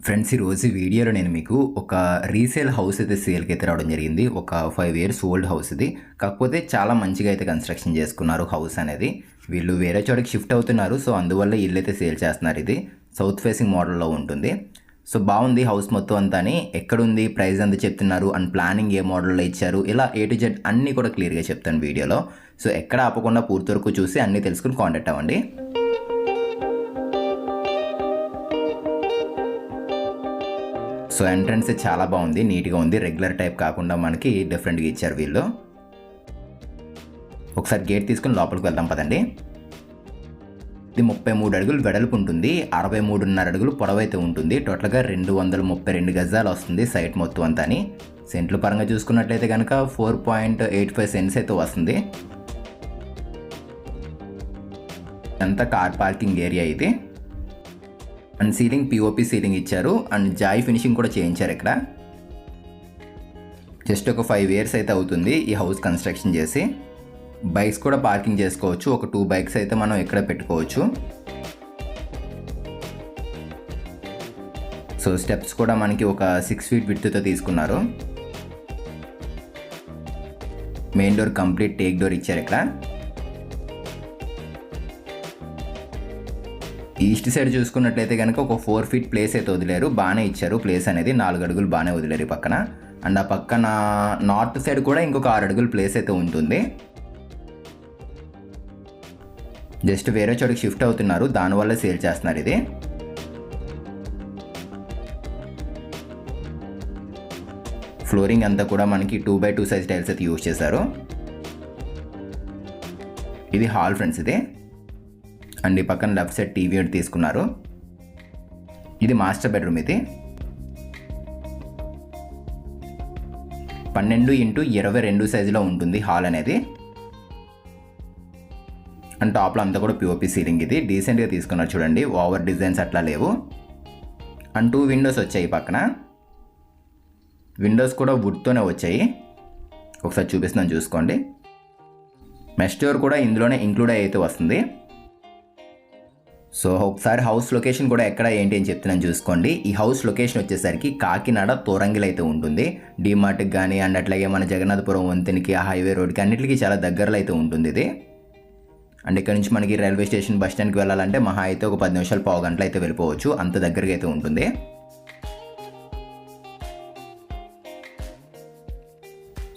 Friends ఈరోజు వీడియోలో నేను మీకు ఒక రీసేల్ హౌస్ అయితే సేల్కి అయితే రావడం జరిగింది. ఒక ఫైవ్ ఇయర్స్ ఓల్డ్ హౌస్ ఇది. కాకపోతే చాలా మంచిగా అయితే కన్స్ట్రక్షన్ చేసుకున్నారు హౌస్ అనేది. వీళ్ళు వేరే చోటకి షిఫ్ట్ అవుతున్నారు. సో అందువల్ల ఇల్లు అయితే సేల్ చేస్తున్నారు ఇది. సౌత్ ఫేసింగ్ మోడల్లో ఉంటుంది. సో బాగుంది హౌస్ మొత్తం అంతా అని. ఎక్కడుంది? ప్రైస్ ఎంత చెప్తున్నారు? అండ్ ప్లానింగ్ ఏ మోడల్లో ఇచ్చారు? ఇలా ఏ టు జెడ్ అన్నీ కూడా క్లియర్గా చెప్తాను వీడియోలో. సో ఎక్కడ ఆపకుండా పూర్తి వరకు చూసి అన్నీ తెలుసుకుని కాంటాక్ట్ అవ్వండి. సో ఎంట్రన్స్ చాలా బాగుంది నీట్గా ఉంది. రెగ్యులర్ టైప్ కాకుండా మనకి డిఫరెంట్గా ఇచ్చారు వీళ్ళు. ఒకసారి గేట్ తీసుకుని లోపలికి వెళ్దాం పదండి. ఇది ముప్పై మూడు అడుగులు వెడల్పు ఉంటుంది. అరవై మూడున్నర అడుగులు పొడవైతే ఉంటుంది. టోటల్గా రెండు వందల ముప్పై రెండు గజాలు వస్తుంది సైట్ మొత్తం అంతా అని సెంట్ల పరంగా చూసుకున్నట్లయితే కనుక four point eight five cents అయితే వస్తుంది. అంతా కార్ పార్కింగ్ ఏరియా ఇది. అండ్ సీలింగ్ పిఓపి సీలింగ్ ఇచ్చారు. అండ్ జాయ్ ఫినిషింగ్ కూడా చేయించారు ఇక్కడ. జస్ట్ ఒక ఫైవ్ ఇయర్స్ అయితే అవుతుంది ఈ హౌస్ కన్స్ట్రక్షన్ చేసి. బైక్స్ కూడా పార్కింగ్ చేసుకోవచ్చు. ఒక టూ బైక్స్ అయితే మనం ఇక్కడ పెట్టుకోవచ్చు. సో స్టెప్స్ కూడా మనకి ఒక సిక్స్ ఫీట్ విడ్త్తో తీసుకున్నారు. Main door complete teak door ఇచ్చారు ఇక్కడ. ఈస్ట్ సైడ్ చూసుకున్నట్లయితే కనుక ఒక ఫోర్ ఫీట్ ప్లేస్ అయితే వదిలేరు. బాగానే ఇచ్చారు. ప్లేస్ అనేది నాలుగు అడుగులు బాగానే వదిలేరు పక్కన. అండ్ ఆ పక్కన నార్త్ సైడ్ కూడా ఇంకొక ఆరు అడుగులు ప్లేస్ అయితే ఉంటుంది. జస్ట్ వేరే చోటికి షిఫ్ట్ అవుతున్నారు. దానివల్ల సేల్ చేస్తున్నారు ఇది. ఫ్లోరింగ్ అంతా కూడా మనకి two by two size tiles అయితే యూజ్ చేశారు. ఇది హాల్ ఫ్రెండ్స్ ఇది. అండ్ ఈ పక్కన లెఫ్ట్ సైడ్ టీవీ ఒకటి తీసుకున్నారు. ఇది మాస్టర్ బెడ్రూమ్ ఇది. పన్నెండు ఇంటూ ఇరవై రెండు సైజులో ఉంటుంది హాల్ అనేది. అండ్ టాప్లో అంతా కూడా పిఓపి సీలింగ్ ఇది. డీసెంట్గా తీసుకున్నారు చూడండి. ఓవర్ డిజైన్స్ అట్లా లేవు. అండ్ టూ విండోస్ వచ్చాయి పక్కన. విండోస్ కూడా వుడ్తోనే వచ్చాయి. ఒకసారి చూపిస్తున్నాను చూసుకోండి. మెష్ డోర్ కూడా ఇందులోనే ఇంక్లూడ్ అయితే వస్తుంది. సో ఒకసారి హౌస్ లొకేషన్ కూడా ఎక్కడ ఏంటి అని చెప్తున్నాను చూసుకోండి. ఈ హౌస్ లొకేషన్ వచ్చేసరికి కాకినాడ తోరంగిల్ అయితే ఉంటుంది. డిమార్ట్కి కానీ అండ్ అట్లాగే మన జగన్నాథపురం వంతెనకి ఆ హైవే రోడ్కి అన్నిటికీ చాలా దగ్గరలో అయితే ఉంటుంది ఇది. అండ్ ఇక్కడ నుంచి మనకి రైల్వే స్టేషన్ బస్ స్టాండ్కి వెళ్ళాలంటే మహా అయితే ఒక పది నిమిషాలు పావు గంటలు అయితే వెళ్ళిపోవచ్చు. అంత దగ్గరగా అయితే ఉంటుంది.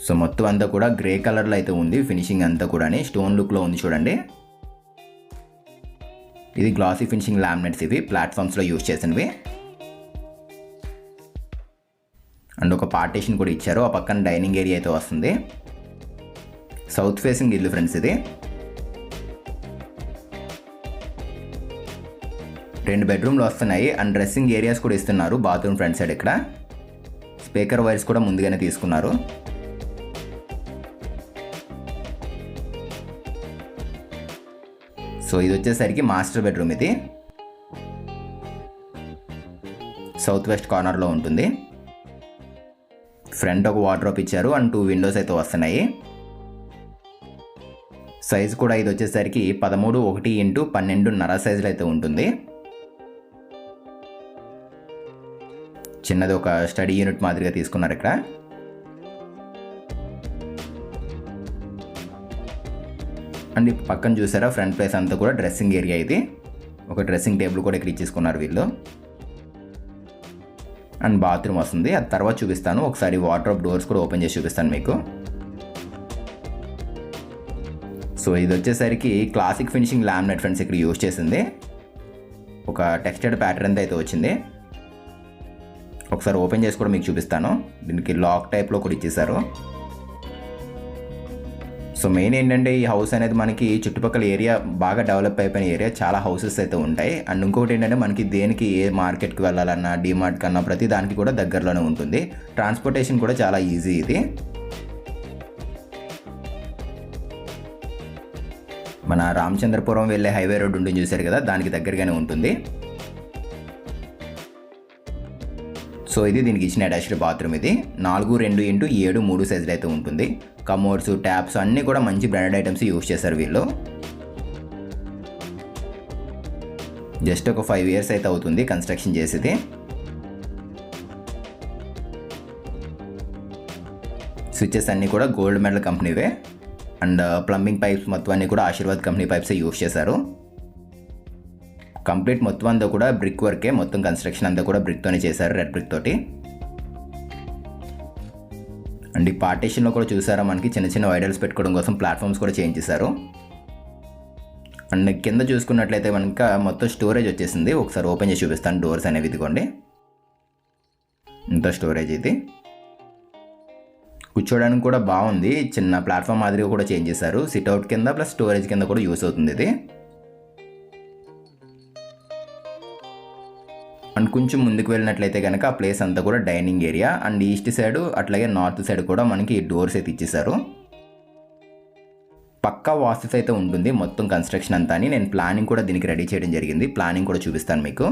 సో మొత్తం అంతా కూడా గ్రే కలర్లో అయితే ఉంది. ఫినిషింగ్ అంతా కూడా స్టోన్ లుక్లో ఉంది చూడండి. ఇది గ్లాసీ ఫినిషింగ్ లామినేట్స్ ఇవి ప్లాట్ఫామ్స్లో యూజ్ చేసినవి. అండ్ ఒక పార్టీషన్ కూడా ఇచ్చారు ఆ పక్కన డైనింగ్ ఏరియా అయితే వస్తుంది. సౌత్ ఫేసింగ్ ఇల్లు ఫ్రెండ్స్ ఇది. రెండు బెడ్రూమ్లు వస్తున్నాయి అండ్ డ్రెస్సింగ్ ఏరియాస్ కూడా ఇస్తున్నారు బాత్రూమ్ ఫ్రంట్ సైడ్ ఇక్కడ. స్పీకర్ వైర్స్ కూడా ముందుగానే తీసుకున్నారు. సో ఇది వచ్చేసరికి మాస్టర్ బెడ్రూమ్ ఇది. సౌత్ వెస్ట్ కార్నర్లో ఉంటుంది. ఫ్రంట్ ఒక వార్డ్రోప్ ఇచ్చారు అండ్ టూ విండోస్ అయితే వస్తున్నాయి. సైజ్ కూడా ఇది వచ్చేసరికి పదమూడు ఒకటి ఇంటూ పన్నెండున్నర సైజులో అయితే ఉంటుంది. చిన్నది ఒక స్టడీ యూనిట్ మాదిరిగా తీసుకున్నారు ఇక్కడ. అండ్ పక్కన చూసారా ఫ్రంట్ ప్లేస్ అంతా కూడా డ్రెస్సింగ్ ఏరియా ఇది. ఒక డ్రెస్సింగ్ టేబుల్ కూడా ఇక్కడ ఇచ్చేసుకున్నారు వీళ్ళు. అండ్ బాత్రూమ్ వస్తుంది. అది తర్వాత చూపిస్తాను. ఒకసారి వాటర్ డోర్స్ కూడా ఓపెన్ చేసి చూపిస్తాను మీకు. సో ఇది వచ్చేసరికి క్లాసిక్ ఫినిషింగ్ ల్యామినేట్ ఫ్రెండ్స్ ఇక్కడ యూజ్ చేసింది. ఒక టెక్స్టైడ్ ప్యాటర్న్ అయితే వచ్చింది. ఒకసారి ఓపెన్ చేసి కూడా మీకు చూపిస్తాను. దీనికి లాక్ టైప్లో కూడా ఇచ్చేసారు సో మెయిన్ ఏంటంటే ఈ హౌస్ అనేది మనకి చుట్టుపక్కల ఏరియా బాగా డెవలప్ అయిపోయిన ఏరియా చాలా హౌసెస్ అయితే ఉంటాయి. అండ్ ఇంకొకటి ఏంటంటే మనకి దేనికి ఏ మార్కెట్కి వెళ్ళాలన్నా డిమార్ట్ కన్నా ప్రతి దానికి కూడా దగ్గరలోనే ఉంటుంది. ట్రాన్స్పోర్టేషన్ కూడా చాలా ఈజీ ఇది. మన రామచంద్రపురం వెళ్ళే హైవే రోడ్ ఉంటుంది చూసారు కదా దానికి దగ్గరగానే ఉంటుంది. సో ఇది దీనికి ఇచ్చిన అటాచ్డ్ బాత్రూమ్ ఇది. నాలుగు రెండు ఇంటూ ఏడు మూడు సైజులు అయితే ఉంటుంది. కమోడ్స్ ట్యాప్స్ అన్నీ కూడా మంచి బ్రాండెడ్ ఐటమ్స్ యూస్ చేశారు వీళ్ళు. జస్ట్ ఒక ఫైవ్ ఇయర్స్ అయితే అవుతుంది కన్స్ట్రక్షన్ చేసేది. స్విచ్చెస్ అన్నీ కూడా గోల్డ్ మెడల్ కంపెనీవే అండ్ ప్లంబింగ్ పైప్స్ మొత్తం అన్నీ కూడా ఆశీర్వాద్ కంపెనీ పైప్సే యూస్ చేశారు. కంప్లీట్ మొత్తం అంతా కూడా బ్రిక్ వర్కే మొత్తం కన్స్ట్రక్షన్ అంతా కూడా బ్రిక్తోనే చేశారు రెడ్ బ్రిక్ తోటి. అండ్ ఈ పార్టీషన్లో కూడా చూసారా మనకి చిన్న చిన్న వైడల్స్ పెట్టుకోవడం కోసం ప్లాట్ఫామ్స్ కూడా చేంజ్ చేశారు. అండ్ కింద చూసుకున్నట్లయితే కనుక మొత్తం స్టోరేజ్ వచ్చేసింది. ఒకసారి ఓపెన్ చేసి చూపిస్తాను డోర్స్ అనేవి ఇదిగోండి. ఇంత స్టోరేజ్ ఇది. కూర్చోడానికి కూడా బాగుంది. చిన్న ప్లాట్ఫామ్ మాదిరిగా కూడా చేంజ్ చేశారు. సిట్అవుట్ కింద ప్లస్ స్టోరేజ్ కింద కూడా యూస్ అవుతుంది ఇది. అండ్ కొంచెం ముందుకు వెళ్ళినట్లయితే కనుక ఆ ప్లేస్ అంతా కూడా dining area. And east side అట్లాగే నార్త్ సైడ్ కూడా మనకి డోర్స్ అయితే ఇచ్చేసారు పక్కా వాస్తు అయితే ఉంటుంది మొత్తం కన్స్ట్రక్షన్ అంతా అని నేను ప్లానింగ్ కూడా దీనికి రెడీ చేయడం జరిగింది. ప్లానింగ్ కూడా చూపిస్తాను మీకు.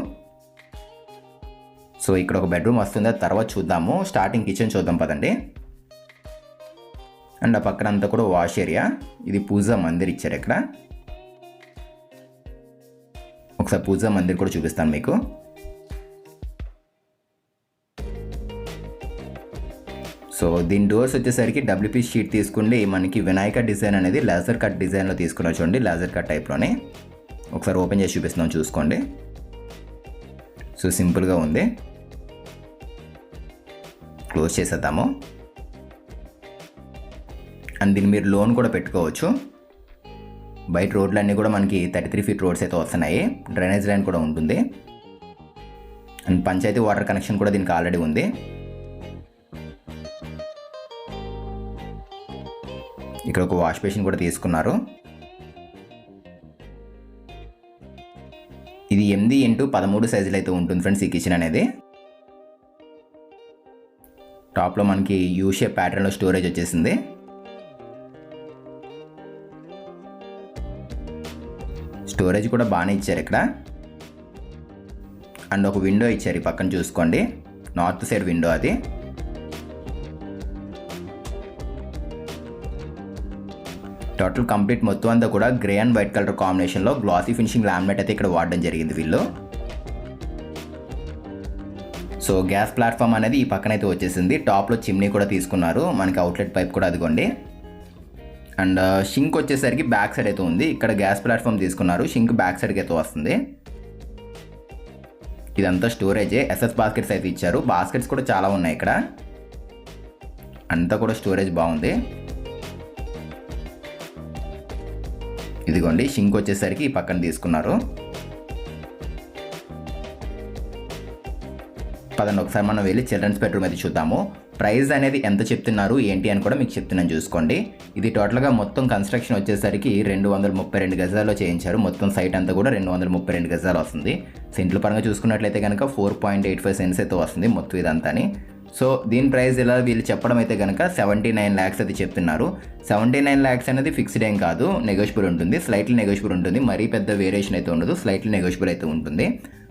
సో ఇక్కడ ఒక బెడ్రూమ్ వస్తుంది. తర్వాత చూద్దాము. స్టార్టింగ్ కిచెన్ చూద్దాం పదండి. అండ్ ఆ పక్కన అంతా కూడా వాష్ ఏరియా. ఇది పూజా మందిర్ ఇచ్చారు ఇక్కడ. ఒకసారి పూజా మందిర్ కూడా చూపిస్తాను మీకు. సో దీని డోర్స్ వచ్చేసరికి డబ్ల్యూపీ షీట్ తీసుకుండి మనకి వినాయక డిజైన్ అనేది లేజర్ కట్ డిజైన్లో తీసుకున్నారు చూడండి లేజర్ కట్ టైప్లోనే ఒకసారి ఓపెన్ చేసి చూపిస్తున్నాం చూసుకోండి. సో సింపుల్గా ఉంది. క్లోజ్ చేసేద్దాము. అండ్ దీన్ని మీరు లోన్ కూడా పెట్టుకోవచ్చు. బయట రోడ్లన్నీ కూడా మనకి థర్టీ త్రీ ఫీట్ రోడ్స్ అయితే వస్తున్నాయి. డ్రైనేజ్ లైన్ కూడా ఉంటుంది. అండ్ పంచాయతీ వాటర్ కనెక్షన్ కూడా దీనికి ఆల్రెడీ ఉంది. ఇక్కడ ఒక వాష్ బేసిన్ కూడా తీసుకున్నారు. ఇది ఎనిమిది ఇంటూ పదమూడు సైజులు అయితే ఉంటుంది ఫ్రెండ్స్ ఈ కిచెన్ అనేది. టాప్లో మనకి యూ షేప్ ప్యాటర్న్లో స్టోరేజ్ వచ్చేసింది. స్టోరేజ్ కూడా బాగానే ఇచ్చారు ఇక్కడ. అండ్ ఒక విండో ఇచ్చారు ఈ పక్కన చూసుకోండి. నార్త్ సైడ్ విండో అది. టోటల్ కంప్లీట్ మొత్తం అంతా కూడా గ్రే అండ్ వైట్ కలర్ కాంబినేషన్లో గ్లాసీ ఫినిషింగ్ లామినేట్ అయితే ఇక్కడ వాడడం జరిగింది వీళ్ళు. సో గ్యాస్ ప్లాట్ఫామ్ అనేది ఈ పక్కన అయితే వచ్చేసింది. టాప్లో చిమ్నీ కూడా తీసుకున్నారు. మనకి అవుట్లెట్ పైప్ కూడా అదిగోండి. అండ్ షింక్ uh, వచ్చేసరికి బ్యాక్ సైడ్ అయితే ఉంది. ఇక్కడ గ్యాస్ ప్లాట్ఫామ్ తీసుకున్నారు. షింక్ బ్యాక్ సైడ్కి అయితే వస్తుంది. ఇదంతా స్టోరేజే ఎస్ఎస్ బాస్కెట్స్ అయితే ఇచ్చారు. బాస్కెట్స్ కూడా చాలా ఉన్నాయి ఇక్కడ. అంతా కూడా స్టోరేజ్ బాగుంది. ఇదిగోండి షింక్ వచ్చేసరికి ఈ పక్కన తీసుకున్నారు. పదండి ఒకసారి మనం వెళ్ళి చిల్డ్రన్స్ బెడ్రూమ్ అయితే చూద్దాము. ప్రైస్ అనేది ఎంత చెప్తున్నారు ఏంటి అని కూడా మీకు చెప్తున్నాను చూసుకోండి. ఇది టోటల్గా మొత్తం కన్స్ట్రక్షన్ వచ్చేసరికి రెండు వందల ముప్పై రెండు గజాల్లో చేయించారు. మొత్తం సైట్ అంతా కూడా రెండు వందల ముప్పై రెండు గజాలు వస్తుంది. సెంట్ల పరంగా చూసుకున్నట్లయితే కనుక four point eight five cents అయితే వస్తుంది మొత్తం ఇదంతాని. సో దీని ప్రైస్ ఇలా వీళ్ళు చెప్పడం అయితే కనుక సెవెంటీ నైన్ ల్యాక్స్ అయితే చెప్తున్నారు. సెవెంటీ నైన్ ల్యాక్స్ అనేది ఫిక్స్డ్ ఏం కాదు నెగోషియబుల్ ఉంటుంది. స్లైట్లీ నెగోషియబుల్ ఉంటుంది. మరీ పెద్ద వేరియేషన్ అయితే ఉండదు. స్లైట్లీ నెగోషియబుల్ అయితే ఉంటుంది.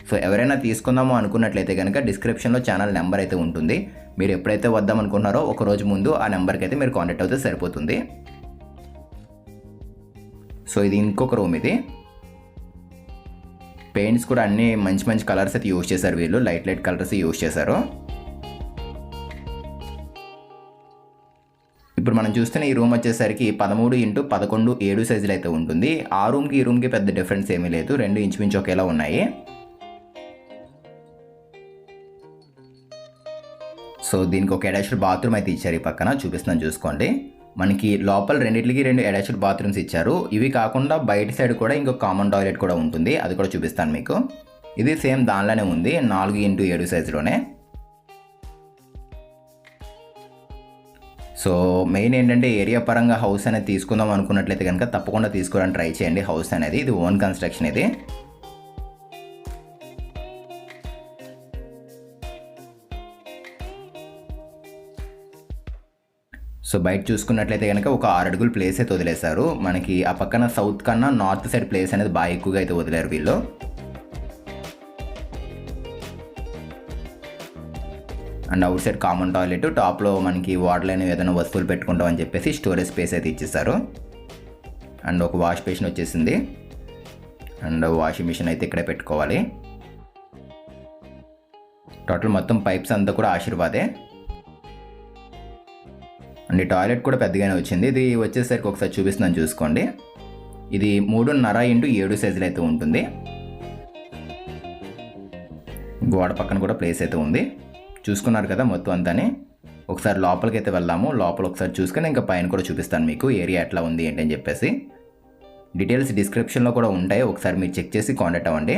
సో ఎవరైనా తీసుకుందామో అనుకున్నట్లయితే కనుక డిస్క్రిప్షన్లో ఛానల్ నెంబర్ అయితే ఉంటుంది. మీరు ఎప్పుడైతే వద్దాం అనుకున్నారో ఒక రోజు ముందు ఆ నెంబర్కి అయితే మీరు కాంటాక్ట్ అవుతే సరిపోతుంది. సో ఇది ఇంకొక రూమ్ ఇది. పెయింట్స్ కూడా అన్ని మంచి మంచి కలర్స్ అయితే యూజ్ చేశారు వీళ్ళు. లైట్ లైట్ కలర్స్ యూజ్ చేశారు. ఇప్పుడు మనం చూస్తున్న ఈ రూమ్ వచ్చేసరికి పదమూడు ఇంటూ పదకొండు ఏడు సైజులు అయితే ఉంటుంది. ఆ రూమ్కి ఈ రూమ్కి పెద్ద డిఫరెన్స్ ఏమీ లేదు. రెండు ఇంచుమించు ఒకేలా ఉన్నాయి. సో దీనికి ఒక అటాచ్డ్ బాత్రూమ్ అయితే ఇచ్చారు ఈ పక్కన. చూపిస్తున్నాను చూసుకోండి. మనకి లోపల రెండింటికి రెండు అటాచ్డ్ బాత్రూమ్స్ ఇచ్చారు. ఇవి కాకుండా బయట సైడ్ కూడా ఇంకొక కామన్ టాయిలెట్ కూడా ఉంటుంది. అది కూడా చూపిస్తాను మీకు. ఇది సేమ్ దానిలోనే ఉంది. నాలుగు ఇంటూ ఏడు సైజులోనే సో మెయిన్ ఏంటంటే ఏరియా పరంగా హౌస్ అనేది తీసుకుందాం అనుకున్నట్లయితే కనుక తప్పకుండా తీసుకోవడానికి ట్రై చేయండి హౌస్ అనేది. ఇది ఓన్ కన్స్ట్రక్షన్ ఇది. సో బయట చూసుకున్నట్లయితే కనుక ఒక ఆరు అడుగుల ప్లేస్ అయితే వదిలేశారు. మనకి ఆ పక్కన సౌత్ కన్నా నార్త్ సైడ్ ప్లేస్ అనేది బాగా ఎక్కువగా అయితే వదిలేరు వీళ్ళు. And outside common toilet టాప్లో మనకి వాటర్ లైన్ ఏదైనా వస్తువులు పెట్టుకుంటాం అని చెప్పేసి స్టోరేజ్ స్పేస్ అయితే ఇచ్చేస్తారు అండ్ ఒక వాష్ బేసిన్ వచ్చేసింది. అండ్ వాషింగ్ మిషన్ అయితే ఇక్కడే పెట్టుకోవాలి. టోటల్ మొత్తం పైప్స్ అంతా కూడా ఆశీర్వాదే. అండ్ ఈ టాయిలెట్ కూడా పెద్దగానే వచ్చింది. ఇది వచ్చేసరికి ఒకసారి చూపిస్తున్నాను చూసుకోండి. ఇది మూడున్నర ఇంటూ ఏడు సైజులు అయితే ఉంటుంది. గోడ పక్కన కూడా ప్లేస్ అయితే ఉంది. చూసుకున్నారు కదా మొత్తం అంతానే. ఒకసారి లోపలికి అయితే వెళ్దాము. లోపల ఒకసారి చూసుకొని ఇంకా పైన కూడా చూపిస్తాను మీకు. ఏరియా ఎట్లా ఉంది ఏంటని చెప్పేసి. డీటెయిల్స్ డిస్క్రిప్షన్లో కూడా ఉంటాయి. ఒకసారి మీరు చెక్ చేసి కాంటాక్ట్ అవ్వండి.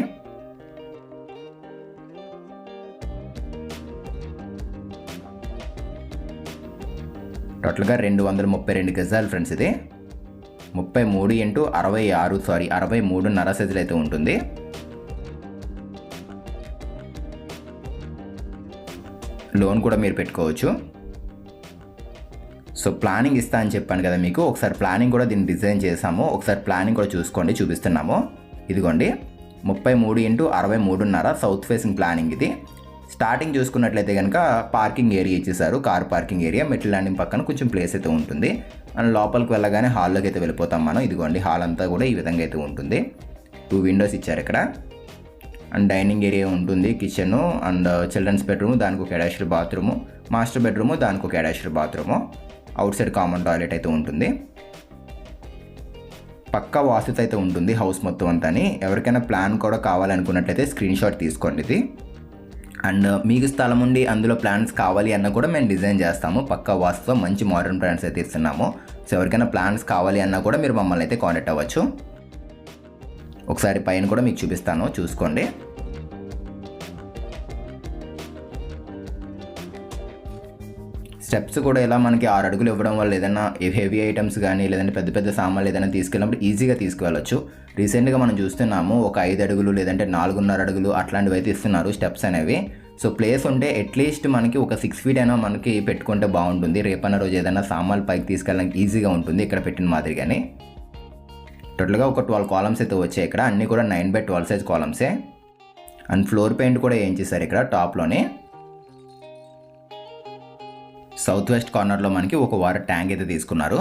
టోటల్గా రెండు వందల ముప్పై రెండు గజాలు ఫ్రెండ్స్ ఇది. ముప్పై మూడు ఇంటూ అరవై ఆరు సారీ అరవై మూడున్నర సైజులు అయితే ఉంటుంది. లోన్ కూడా మీరు పెట్టుకోవచ్చు. సో ప్లానింగ్ ఇస్తా అని చెప్పాను కదా మీకు. ఒకసారి ప్లానింగ్ కూడా దీన్ని డిజైన్ చేసాము ఒకసారి ప్లానింగ్ కూడా చూసుకోండి చూపిస్తున్నాము. ఇదిగోండి ముప్పై మూడు ఇంటూ అరవై మూడున్నర సౌత్ ఫేసింగ్ ప్లానింగ్ ఇది. స్టార్టింగ్ చూసుకున్నట్లయితే కనుక పార్కింగ్ ఏరియా ఇచ్చేసారు కార్ పార్కింగ్ ఏరియా మెట్ల ల్యాండింగ్ పక్కన కొంచెం ప్లేస్ అయితే ఉంటుంది. అండ్ లోపలికి వెళ్ళగానే హాల్లోకి అయితే వెళ్ళిపోతాం మనం. ఇదిగోండి హాల్ అంతా కూడా ఈ విధంగా అయితే ఉంటుంది. టూ విండోస్ ఇచ్చారు ఇక్కడ. అండ్ డైనింగ్ ఏరియా ఉంటుంది కిచెన్ అండ్ చిల్డ్రన్స్ బెడ్రూమ్ దానికి ఒక అటాచ్డ్ బాత్రూము. మాస్టర్ బెడ్రూము దానికి ఒక attached bathroom. Outside common toilet అయితే ఉంటుంది. పక్కా వాస్తుతో అయితే ఉంటుంది హౌస్ మొత్తం అంతా ఎవరికైనా ప్లాన్ కూడా కావాలనుకున్నట్లయితే స్క్రీన్ షాట్ తీసుకోండి ఇది. అండ్ మీకు స్థలం ఉండి అందులో ప్లాన్స్ కావాలి అన్న కూడా మేము డిజైన్ చేస్తాము. పక్కా వాస్తుతో మంచి మోడర్న్ ప్లాన్స్ అయితే ఇస్తున్నాము. సో ఎవరికైనా ప్లాన్స్ కావాలి అన్నా కూడా మీరు మమ్మల్ని అయితే కాంటాక్ట్ అవ్వచ్చు. ఒకసారి పైన కూడా మీకు చూపిస్తాను చూసుకోండి. స్టెప్స్ కూడా ఇలా మనకి ఆరు అడుగులు ఇవ్వడం వల్ల ఏదైనా హెవీ ఐటమ్స్ కానీ లేదంటే పెద్ద పెద్ద సామాన్లు ఏదైనా తీసుకెళ్ళినప్పుడు ఈజీగా తీసుకువెళ్ళొచ్చు. రీసెంట్గా మనం చూస్తున్నాము ఒక ఐదు అడుగులు లేదంటే నాలుగున్నర అడుగులు అట్లాంటివి అయితే ఇస్తున్నారు స్టెప్స్ అనేవి. సో ప్లేస్ ఉంటే అట్లీస్ట్ మనకి ఒక సిక్స్ ఫీట్ అయినా మనకి పెట్టుకుంటే బాగుంటుంది. రేపన్న రోజు ఏదైనా సామాన్లు పైకి తీసుకెళ్ళడానికి ఈజీగా ఉంటుంది ఇక్కడ పెట్టిన మాదిరిగానే. టోటల్గా ఒక ట్వెల్వ్ కాలమ్స్ అయితే వచ్చాయి ఇక్కడ. అన్నీ కూడా నైన్ బై ట్వెల్వ్ సైజ్ కాలమ్సే అండ్ ఫ్లోర్ పెయింట్ కూడా ఏం చేశారు ఇక్కడ టాప్లోనే. సౌత్ వెస్ట్ కార్నర్లో మనకి ఒక వాటర్ ట్యాంక్ అయితే తీసుకున్నారు.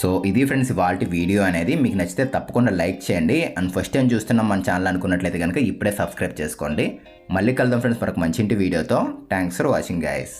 సో ఇది ఫ్రెండ్స్ వాళ్ళ వీడియో అనేది. మీకు నచ్చితే తప్పకుండా లైక్ చేయండి. అండ్ ఫస్ట్ టైం చూస్తున్నాం మన ఛానల్ అనుకున్నట్లయితే కనుక ఇప్పుడే సబ్స్క్రైబ్ చేసుకోండి. మళ్ళీ కలుద్దాం ఫ్రెండ్స్ మనకు మంచి ఇంటి వీడియోతో. Thanks for watching guys.